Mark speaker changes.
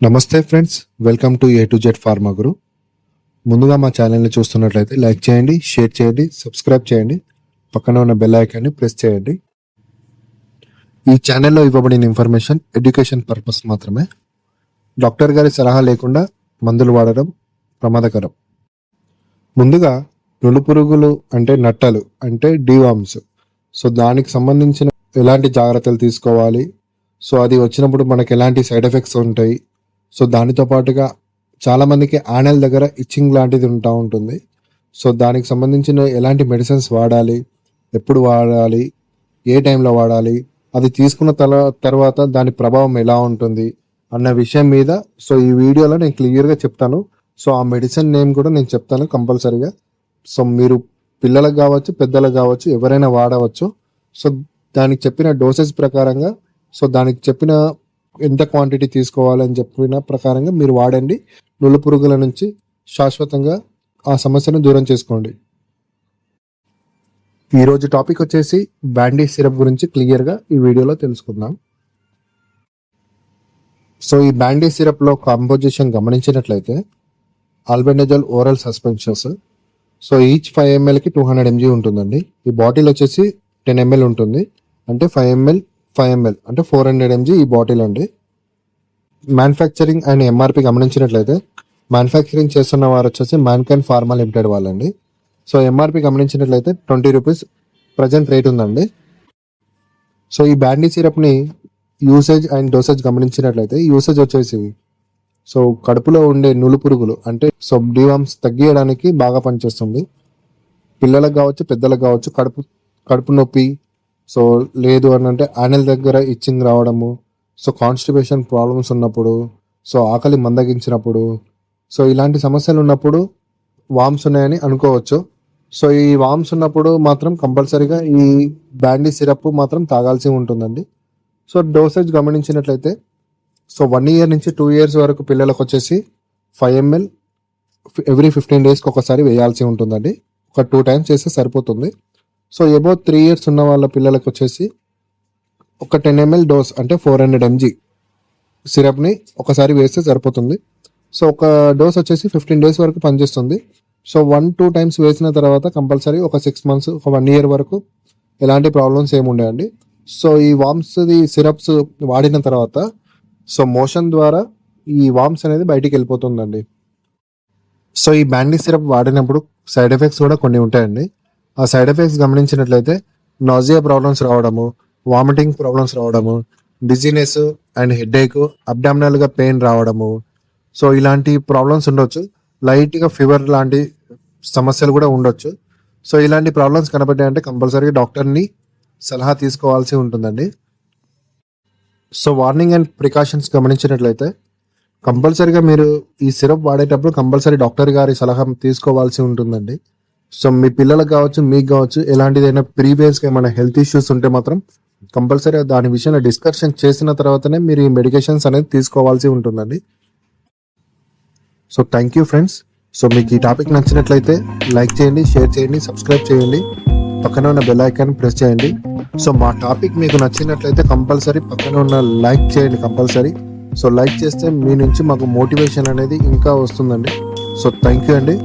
Speaker 1: నమస్తే friends welcome to A to Z pharma Guru ముందుగా మా ఛానల్ని చూస్తున్నట్లయితే లైక్ చేయండి షేర్ చేయండి సబ్స్క్రైబ్ చేయండి పక్కన ఉన్న బెల్ ఐకాన్ని ప్రెస్ చేయండి. ఈ ఛానల్లో ఇవ్వబడిన ఇన్ఫర్మేషన్ ఎడ్యుకేషన్ పర్పస్ మాత్రమే. డాక్టర్ గారి సలహా లేకుండా మందులు వాడడం ప్రమాదకరం. ముందుగా నులుపురుగులు అంటే నట్టలు అంటే డివామ్స్ సో దానికి సంబంధించిన ఎలాంటి జాగ్రత్తలు తీసుకోవాలి? సో అది వచ్చినప్పుడు మనకు ఎలాంటి సైడ్ ఎఫెక్ట్స్ ఉంటాయి? సో దానితో పాటుగా చాలామందికి ఆనెల దగ్గర ఇచ్చింగ్ లాంటిది ఉంటా ఉంటుంది. సో దానికి సంబంధించిన ఎలాంటి మెడిసిన్స్ వాడాలి ఎప్పుడు వాడాలి ఏ టైంలో వాడాలి అది తీసుకున్న తల తర్వాత దాని ప్రభావం ఎలా ఉంటుంది అన్న విషయం మీద సో ఈ వీడియోలో నేను క్లియర్గా చెప్తాను. సో ఆ మెడిసిన్ నేమ్ కూడా నేను చెప్తాను కంపల్సరీగా. సో మీరు పిల్లలకు కావచ్చు పెద్దలకు కావచ్చు ఎవరైనా వాడవచ్చు. సో దానికి చెప్పిన డోసెస్ ప్రకారంగా సో దానికి చెప్పిన ఎంత క్వాంటిటీ తీసుకోవాలని చెప్పిన ప్రకారంగా మీరు వాడండి. నులు పురుగుల నుంచి శాశ్వతంగా ఆ సమస్యను దూరం చేసుకోండి. ఈరోజు టాపిక్ వచ్చేసి బ్యాండీ సిరప్ గురించి క్లియర్గా ఈ వీడియోలో తెలుసుకుందాం. సో ఈ బ్యాండీ సిరప్లో కాంపోజిషన్ గమనించినట్లయితే albendazole oral suspensions so each five ఎంఎల్కి two hundred MG ఉంటుందండి. ఈ బాటిల్ వచ్చేసి టెన్ ఎంఎల్ ఉంటుంది. అంటే ఫైవ్ ఎంఎల్ ఫైవ్ ఎంఎల్ అంటే ఫోర్ హండ్రెడ్ ఎంజీ ఈ బాటిల్ అండి. మ్యానుఫ్యాక్చరింగ్ అండ్ ఎంఆర్పి గమనించినట్లయితే మ్యానుఫ్యాక్చరింగ్ చేస్తున్న వారు వచ్చేసి మ్యాన్కైన్ ఫార్మా లిమిటెడ్ వాళ్ళండి. సో ఎంఆర్పి గమనించినట్లయితే ట్వంటీ రూపీస్ ప్రజెంట్ రేట్ ఉందండి. సో ఈ బ్యాండీ సిరప్ని యూసేజ్ అండ్ డోసేజ్ గమనించినట్లయితే యూసేజ్ వచ్చేసి సో కడుపులో ఉండే నులు పురుగులు అంటే సో డివామ్స్ తగ్గియడానికి బాగా పనిచేస్తుంది. పిల్లలకు కావచ్చు పెద్దలకు కావచ్చు కడుపు కడుపు నొప్పి సో లేదు అని అంటే ఆనెల్ దగ్గర ఇచ్చింగ్ రావడము సో కాన్స్టిపేషన్ ప్రాబ్లమ్స్ ఉన్నప్పుడు సో ఆకలి మందగించినప్పుడు సో ఇలాంటి సమస్యలు ఉన్నప్పుడు వామ్స్ ఉన్నాయని అనుకోవచ్చు. సో ఈ వామ్స్ ఉన్నప్పుడు మాత్రం కంపల్సరీగా ఈ బ్యాండీ సిరప్ మాత్రం తాగాల్సి ఉంటుందండి. సో డోసేజ్ గమనించినట్లయితే సో వన్ ఇయర్ నుంచి టూ ఇయర్స్ వరకు పిల్లలకు వచ్చేసి ఫైవ్ ఎంఎల్ ఎవ్రీ ఫిఫ్టీన్ డేస్కి ఒకసారి వేయాల్సి ఉంటుందండి. ఒక టూ టైమ్స్ చేస్తే సరిపోతుంది. సో ఎబో త్రీ ఇయర్స్ ఉన్న వాళ్ళ పిల్లలకు వచ్చేసి ఒక టెన్ ఎంఎల్ డోస్ అంటే ఫోర్ హండ్రెడ్ ఎంజీ సిరప్ని ఒకసారి వేస్తే సరిపోతుంది. సో ఒక డోస్ వచ్చేసి ఫిఫ్టీన్ డేస్ వరకు పనిచేస్తుంది. సో వన్ టూ టైమ్స్ వేసిన తర్వాత కంపల్సరీ ఒక సిక్స్ మంత్స్ ఒక వన్ ఇయర్ వరకు ఎలాంటి ప్రాబ్లమ్స్ ఏమి ఉండేయండి. సో ఈ వామ్స్ది సిరప్స్ వాడిన తర్వాత సో మోషన్ ద్వారా ఈ వామ్స్ అనేది బయటికి వెళ్ళిపోతుందండి. సో ఈ బ్యాండీ సిరప్ వాడినప్పుడు సైడ్ ఎఫెక్ట్స్ కూడా కొన్ని ఉంటాయండి. ఆ సైడ్ ఎఫెక్ట్స్ గమనించినట్లయితే నాజియా ప్రాబ్లమ్స్ రావడము వామిటింగ్ ప్రాబ్లమ్స్ రావడము డిజీనెస్ అండ్ హెడేక్ అబ్డామినల్గా పెయిన్ రావడము. సో ఇలాంటి ప్రాబ్లమ్స్ ఉండొచ్చు. లైట్గా ఫీవర్ లాంటి సమస్యలు కూడా ఉండొచ్చు. సో ఇలాంటి ప్రాబ్లమ్స్ కనబడ్డాయంటే కంపల్సరీగా డాక్టర్ని సలహా తీసుకోవాల్సి ఉంటుందండి. సో వార్నింగ్ అండ్ ప్రికాషన్స్ గమనించినట్లయితే కంపల్సరీగా మీరు ఈ సిరప్ వాడేటప్పుడు కంపల్సరీ డాక్టర్ గారి సలహా తీసుకోవాల్సి ఉంటుందండి. సో మీ పిల్లలకు కావచ్చు మీకు కావచ్చు ఎలాంటిదైనా ప్రీవియస్గా ఏమైనా హెల్త్ ఇష్యూస్ ఉంటే మాత్రం కంపల్సరీ దాని విషయంలో డిస్కషన్ చేసిన తర్వాతనే మీరు ఈ మెడికేషన్స్ అనేది తీసుకోవాల్సి ఉంటుందండి. So thank you friends. So మీకు ఈ టాపిక్ నచ్చినట్లయితే లైక్ చేయండి షేర్ చేయండి సబ్స్క్రైబ్ చేయండి. పక్కన ఉన్న బెల్ ఐకాన్ ప్రెస్ చేయండి. సో మా టాపిక్ మీకు నచ్చినట్లయితే కంపల్సరీ పక్కన ఉన్న లైక్ చేయండి కంపల్సరీ. సో లైక్ చేస్తే మీ నుంచి మాకు మోటివేషన్ అనేది ఇంకా వస్తుందండి. సో థ్యాంక్ యూ అండి.